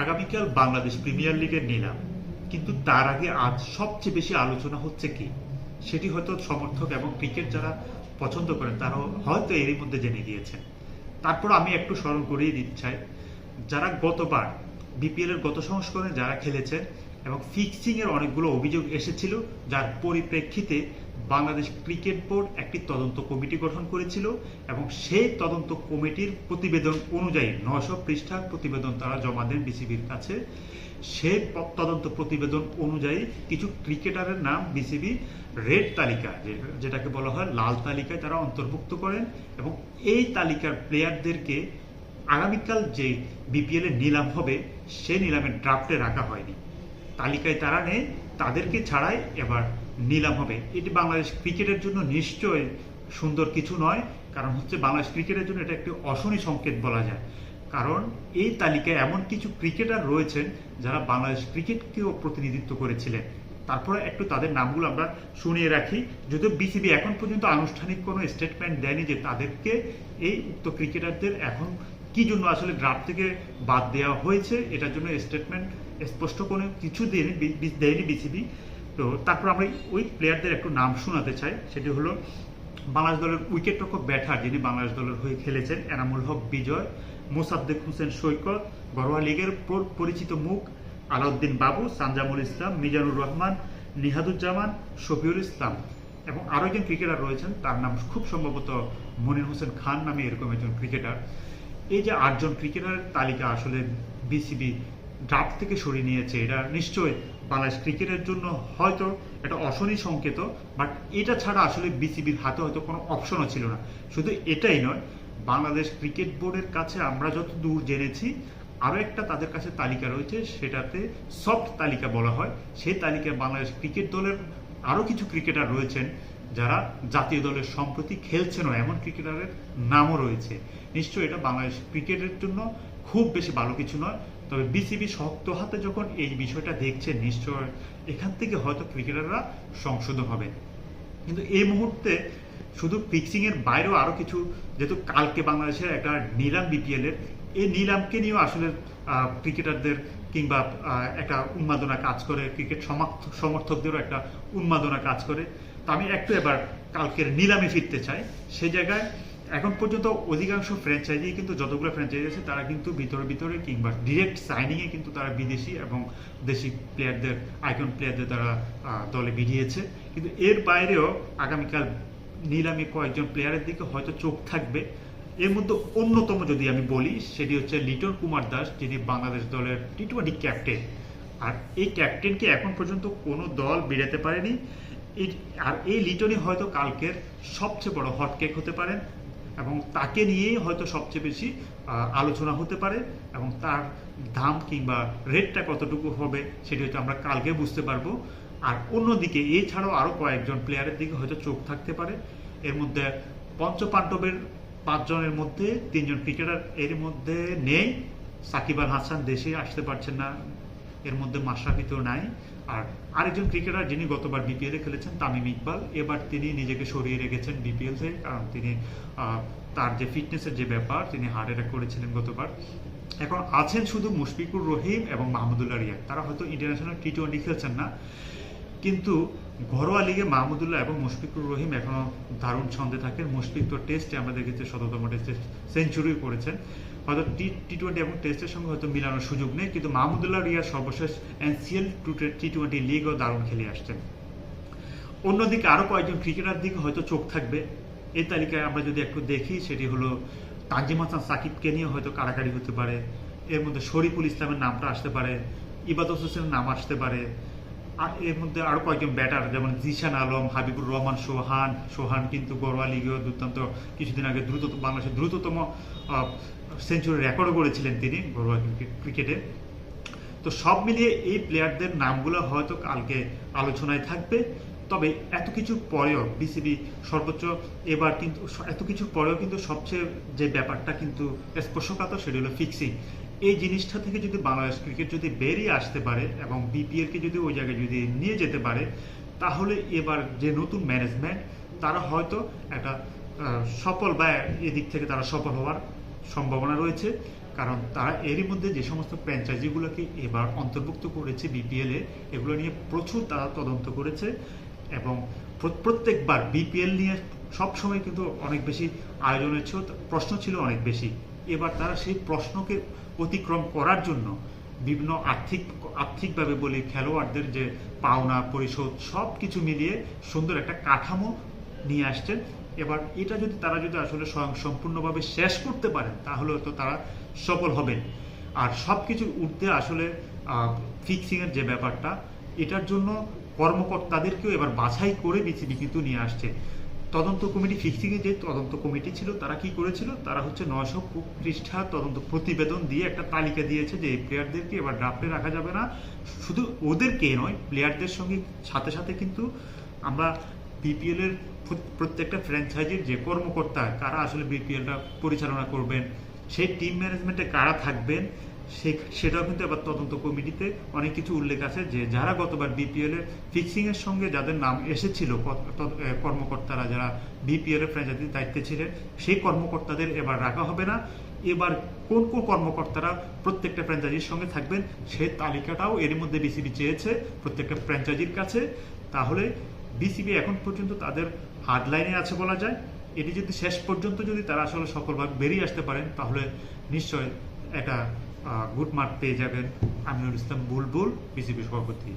আগামীকাল বাংলাদেশ প্রিমিয়ার লিগের নিলাম। কিন্তু তার আগে আজ সবচেয়ে বেশি আলোচনা হচ্ছে কি? সেটি হয়তো সমর্থক এবং ক্রিকেট যারা পছন্দ করেন, তারাও হয়তো এরই মধ্যে জেনে গিয়েছেন। তারপর আমি একটু স্মরণ করিয়ে দিতে চাই, যারা গতবার বিপিএল এর গত সংস্করণে যারা খেলেছেন এবং ফিক্সিং এর অনেকগুলো অভিযোগ এসেছিল, যার পরিপ্রেক্ষিতে বাংলাদেশ ক্রিকেট বোর্ড একটি তদন্ত কমিটি গঠন করেছিল এবং সেই তদন্ত কমিটির প্রতিবেদন অনুযায়ী নশো পৃষ্ঠার প্রতিবেদন তারা জমা দেন বিসিবির কাছে। প- তদন্ত প্রতিবেদন অনুযায়ী কিছু ক্রিকেটারের নাম বিসিবি রেড তালিকা যেটাকে বলা হয় লাল তালিকায় তারা অন্তর্ভুক্ত করেন এবং এই তালিকার প্লেয়ারদেরকে আগামীকাল যে বিপিএল এর নিলাম হবে সেই নিলামের ড্রাফটে রাখা হয়নি। তালিকায় তারা নেই, তাদেরকে ছাড়াই এবার নিলাম হবে। এটি বাংলাদেশ ক্রিকেটের জন্য নিশ্চয়ই সুন্দর কিছু নয়, কারণ হচ্ছে বাংলাদেশ ক্রিকেটের জন্য এটা একটি অশনি সংকেত বলা যায়। কারণ এই তালিকায় এমন কিছু ক্রিকেটার রয়েছেন যারা বাংলাদেশ ক্রিকেটকেও প্রতিনিধিত্ব করেছিলেন। তারপরে একটু তাদের নামগুলো আমরা শুনিয়ে রাখি। যদিও বিসিবি এখন পর্যন্ত আনুষ্ঠানিক কোনো স্টেটমেন্ট দেয়নি যে তাদেরকে এই উক্ত ক্রিকেটারদের এখন কি জন্য আসলে ড্রাফট থেকে বাদ দেওয়া হয়েছে, এটার জন্য স্টেটমেন্ট স্পষ্ট কোনো কিছু দেয়নি দেয়নি বিসিবি। তো তারপর আমরা ওই প্লেয়ারদের একটু নাম শোনাতে চাই। সেটি হলো বাংলাদেশ দলের উইকেট রক্ষক ব্যাটার যিনি বাংলাদেশ দলের হয়ে খেলেছেন, এনামুল হক বিজয়, মোসাদ্দেক হোসেন সৈকত, ঘরোয়া লিগের পর- পরিচিত মুখ আলাউদ্দিন বাবু, সানজামুল ইসলাম, মিজানুর রহমান, নিহাদুজ্জামান, শফিউল ইসলাম এবং আরও একজন ক্রিকেটার রয়েছেন, তার নাম খুব সম্ভবত মনির হোসেন খান নামে এরকম একজন ক্রিকেটার এই যে আটজন ক্রিকেটারের তালিকা আসলে বিসিবি ড্রাফট থেকে সরিয়ে নিয়েছে, এটা নিশ্চয়ই বাংলাদেশ ক্রিকেটের জন্য হয়তো এটা অশনি সংকেত বাট এটা ছাড়া আসলে বিসিবির হাতে হয়তো কোনো অপশনও ছিল না। শুধু এটাই নয়, বাংলাদেশ ক্রিকেট বোর্ডের কাছে আমরা যত দূর জেনেছি, আরও একটা তাদের কাছে তালিকা রয়েছে, সেটাতে সফট তালিকা বলা হয়। সেই তালিকায় বাংলাদেশ ক্রিকেট দলের আরও কিছু ক্রিকেটার রয়েছেন, যারা জাতীয় দলের সম্প্রতি খেলছেনও, এমন ক্রিকেটারের নামও রয়েছে। নিশ্চয়ই এটা বাংলাদেশ ক্রিকেটের জন্য খুব বেশি ভালো কিছু নয়। তবে বিসিবি শক্ত হাতে যখন এই বিষয়টা দেখছে, নিশ্চয় এখান থেকে হয়তো ক্রিকেটাররা সংশোধন হবে। কিন্তু এই মুহূর্তে শুধু ফিক্সিং এর বাইরেও আরও কিছু, যেহেতু কালকে বাংলাদেশের একটা নিলাম বিপিএল এর, এই নিলামকে নিয়েও আসলে ক্রিকেটারদের কিংবা একটা উন্মাদনা কাজ করে, ক্রিকেট সমর্থকদেরও একটা উন্মাদনা কাজ করে। তো আমি একটু এবার কালকের নিলামে ফিরতে চাই। সে জায়গায় এখন পর্যন্ত অধিকাংশ ফ্র্যাঞ্চাইজি কিন্তু যতগুলো ফ্র্যাঞ্চাইজি আছে, তারা কিন্তু ভিতরে ভিতরে কিংবা ডিরেক্ট সাইনিংয়ে কিন্তু তারা বিদেশি এবং দেশি প্লেয়ারদের আইকন প্লেয়ারদের তারা দলে ভিড়িয়েছে কিন্তু এর বাইরেও আগামীকাল নিলামে কয়েকজন প্লেয়ারের দিকে হয়তো চোখ থাকবে। এর মধ্যে অন্যতম যদি আমি বলি, সেটি হচ্ছে লিটন কুমার দাস, যিনি বাংলাদেশ দলের টি টোয়েন্টি ক্যাপ্টেন আর এই ক্যাপ্টেনকে এখন পর্যন্ত কোনো দল বেরাতে পারেনি। আর এই লিটনই হয়তো কালকের সবচেয়ে বড় হটকেক হতে পারেন। এবং তাকে নিয়েই হয়তো সবচেয়ে বেশি আলোচনা হতে পারে এবং তার দাম কিংবা রেটটা কতটুকু হবে সেটি হয়তো আমরা কালকে বুঝতে পারব। আর অন্যদিকে, এছাড়াও আরও কয়েকজন প্লেয়ারের দিকে হয়তো চোখ থাকতে পারে। এর মধ্যে পঞ্চপাণ্ডবের পাঁচজনের মধ্যে তিনজন ক্রিকেটার এর মধ্যে নেই। সাকিব আল হাসান দেশে আসতে পারছেন না। এর মধ্যে মাশরাফি তো নাই। আর আরেকজন ক্রিকেটার যিনি গতবার বিপিএল এ খেলেছেন, তামিম ইকবাল, এবার তিনি নিজেকে সরিয়ে রেখেছেন বিপিএল থেকে, কারণ তিনি তার যে ফিটনেসের যে ব্যাপার, তিনি হার্ট অ্যাটাক করেছিলেন গতবার। এখন আছেন শুধু মুশফিকুর রহিম এবং মাহমুদুল্লাহ রিয়াদ। তারা হয়তো ইন্টারন্যাশনাল টি টোয়েন্টি খেলছেন না। কিন্তু ঘরোয়া লিগে মাহমুদুল্লাহ এবং মুশফিকুর রহিম এখনও দারুণ ছন্দে থাকেন। মুশফিক তো টেস্টে আমরা দেখেছি শততম টেস্টে সেঞ্চুরি করেছেন। হয়তো টি টি টোয়েন্টি এবং টেস্টের সঙ্গে হয়তো মিলানোর সুযোগ নেই, কিন্তু মাহমুদুল্লাহ রিয়া সর্বশেষ এনসিএল টি টোয়েন্টি লিগও দারুণ খেলে আসছেন। অন্যদিকে আরও কয়েকজন ক্রিকেটার দিকে হয়তো চোখ থাকবে। এই তালিকায় আমরা যদি একটু দেখি, সেটি হলো তানজিম হাসান, সাকিবকে নিয়ে হয়তো কাড়াকাড়ি হতে পারে। এর মধ্যে শরীফুল ইসলামের নামটা আসতে পারে, ইবাদত হোসেনের নাম আসতে পারে। আর এর মধ্যে আরও কয়েকজন ব্যাটার, যেমন জিশান আলম, হাবিবুর রহমান, সোহান সোহান কিন্তু গড়োয়া লিগেও দুর্দান্ত কিছুদিন আগে দ্রুত, বাংলাদেশের দ্রুততম সেঞ্চুরি রেকর্ডও করেছিলেন তিনি ঘরোয়া ক্রিকেটে তো সব মিলিয়ে এই প্লেয়ারদের নামগুলো হয়তো কালকে আলোচনায় থাকবে, তবে এত কিছুর পরেও বিসিবি সর্বোচ্চ এবার কিন্তু, এত কিছুর পরেও কিন্তু সবচেয়ে যে ব্যাপারটা কিন্তু স্পর্শকাতর সেটি হলো ফিক্সিং এই জিনিসটা থেকে যদি বাংলাদেশ ক্রিকেট যদি বেরিয়ে আসতে পারে এবং বিপিএল কে যদি ওই জায়গায় যদি নিয়ে যেতে পারে, তাহলে এবার যে নতুন ম্যানেজমেন্ট তারা হয়তো একটা সফল বা এদিক থেকে তারা সফল হওয়ার সম্ভাবনা রয়েছে। কারণ তারা এরই মধ্যে যে সমস্ত ফ্র্যাঞ্চাইজিগুলোকে এবার অন্তর্ভুক্ত করেছে বিপিএল এগুলো নিয়ে প্রচুর তারা তদন্ত করেছে এবং প্রত্যেকবার বিপিএল নিয়ে সবসময় কিন্তু অনেক বেশি আয়োজনের ছিল, প্রশ্ন ছিল অনেক বেশি। এবার তারা সেই প্রশ্নকে অতিক্রম করার জন্য বিভিন্ন আর্থিক, আর্থিকভাবে বলি, খেলোয়াড়দের যে পাওনা, পরিশোধ সব কিছু মিলিয়ে সুন্দর একটা কাঠামো নিয়ে আসছেন। এবার এটা যদি তারা যদি আসলে স্বয়ং সম্পূর্ণভাবে শেষ করতে পারেন, তাহলে তো তারা সফল হবেন। আর সব কিছুর ঊর্ধ্বে আসলে ফিক্সিংয়ের যে ব্যাপারটা, এটার জন্য কর্মকর্তাদেরকেও এবার বাছাই করে বিসিবি কিন্তু নিয়ে আসছে। তদন্ত কমিটি ফিক্সিং এর যে তদন্ত কমিটি ছিল, তারা কি করেছিল? তারা হচ্ছে নয়শো পৃষ্ঠা তদন্ত প্রতিবেদন দিয়ে একটা তালিকা দিয়েছে যে প্লেয়ারদেরকে এবার ড্রাফটে রাখা যাবে না। শুধু ওদেরকে নয় প্লেয়ারদের সঙ্গে সাথে সাথে কিন্তু আমরা বিপিএল এর প্রত্যেকটা ফ্র্যাঞ্চাইজির যে কর্মকর্তা, কারা আসলে বিপিএলটা পরিচালনা করবেন, সেই টিম ম্যানেজমেন্টে কারা থাকবেন সেটাও কিন্তু এবার তদন্ত কমিটিতে অনেক কিছু উল্লেখ আছে যে যারা গতবার বিপিএল এর ফিক্সিং এর সঙ্গে যাদের নাম এসেছিল কর্মকর্তারা যারা বিপিএল এর ফ্র্যাঞ্চাইজির দায়িত্বে ছিলেন, সেই কর্মকর্তাদের এবার রাখা হবে না। এবার কোন কোন কর্মকর্তারা প্রত্যেকটা ফ্র্যাঞ্চাইজির সঙ্গে থাকবেন, সেই তালিকাটাও এর মধ্যে বিসিবি চেয়েছে প্রত্যেকটা ফ্র্যাঞ্চাইজির কাছে। তাহলে বিসিবি এখন পর্যন্ত তাদের হার্ডলাইনে আছে বলা যায়। এটি যদি শেষ পর্যন্ত যদি তারা আসলে সফলভাবে বেরিয়ে আসতে পারেন, তাহলে নিশ্চয় একটা গুড মার্ক পেয়ে যাবেন। আমিনুল ইসলাম বুলবুল বিসিবি সভাপতি।